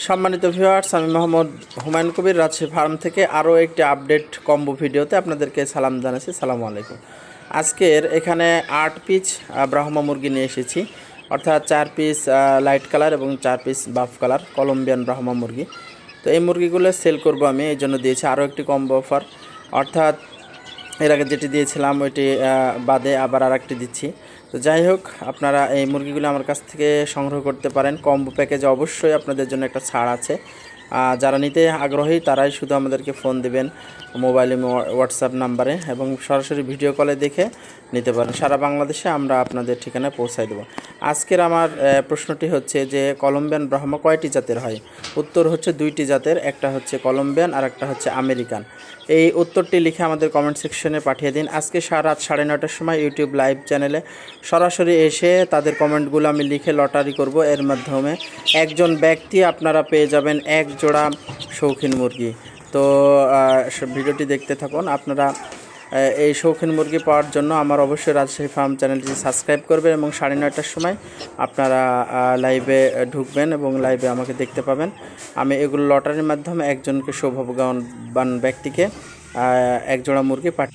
সম্মানিত ভিউয়ার্স আমি মোহাম্মদ হুমায়ুন কবির, রাজশাহী ফার্ম থেকে আরও একটি আপডেট কম্বো ভিডিওতে আপনাদেরকে সালাম জানাচ্ছি। সালামু আলাইকুম। আজকের এখানে আট পিস ব্রাহ্মা মুরগি নিয়ে এসেছি। অর্থাৎ চার পিস লাইট কালার এবং চার piece buff colour Colombian Brahma মুরগি। তো এই মুরগিগুলো সেল করব আমি, এই জন্য দিয়েছি আরও একটি কম্বো অফার অর্থাৎ এর আগে যেটি দিয়েছিলাম, ওইটি বাদে আবার আর একটি দিচ্ছি। তো যাই হোক, আপনারা এই মুরগিগুলো আমার কাছ থেকে সংগ্রহ করতে পারেন। কম্বো প্যাকেজে অবশ্যই আপনাদের জন্য একটা ছাড় আছে। যারা নিতে আগ্রহী, তারাই শুধু আমাদেরকে ফোন দিবেন মোবাইলে হোয়াটসঅ্যাপ নাম্বারে এবং সরাসরি ভিডিও কলে দেখে নিতে পারেন। সারা বাংলাদেশে আমরা আপনাদের ঠিকানায় পৌঁছায় দেবো। আজকের আমার প্রশ্নটি হচ্ছে যে কলম্বিয়ান ব্রাহ্মা কয়টি জাতের হয়? উত্তর হচ্ছে দুইটি জাতের, একটা হচ্ছে কলম্বিয়ান আর একটা হচ্ছে আমেরিকান। এই উত্তরটি লিখে আমাদের কমেন্ট সেকশনে পাঠিয়ে দিন। আজকে সারা রাত সাড়ে নটার সময় ইউটিউব লাইভ চ্যানেলে সরাসরি এসে তাদের কমেন্টগুলো আমি লিখে লটারি করব। এর মাধ্যমে একজন ব্যক্তি আপনারা পেয়ে যাবেন এক জোড়া শৌখিন মুরগি। তো ভিডিওটি দেখতে থাকুন। আপনারা এই শৌখিন মুরগি পাওয়ার জন্য আমার অবশ্যই রাজশাহী ফার্ম চ্যানেলটি সাবস্ক্রাইব করবেন এবং সাড়ে নয়টার সময় আপনারা লাইভে ঢুকবেন এবং লাইভে আমাকে দেখতে পাবেন। আমি এগুলো লটারির মাধ্যমে একজনকে সৌভাগ্যবান ব্যক্তিকে একজোড়া মুরগি পাঠ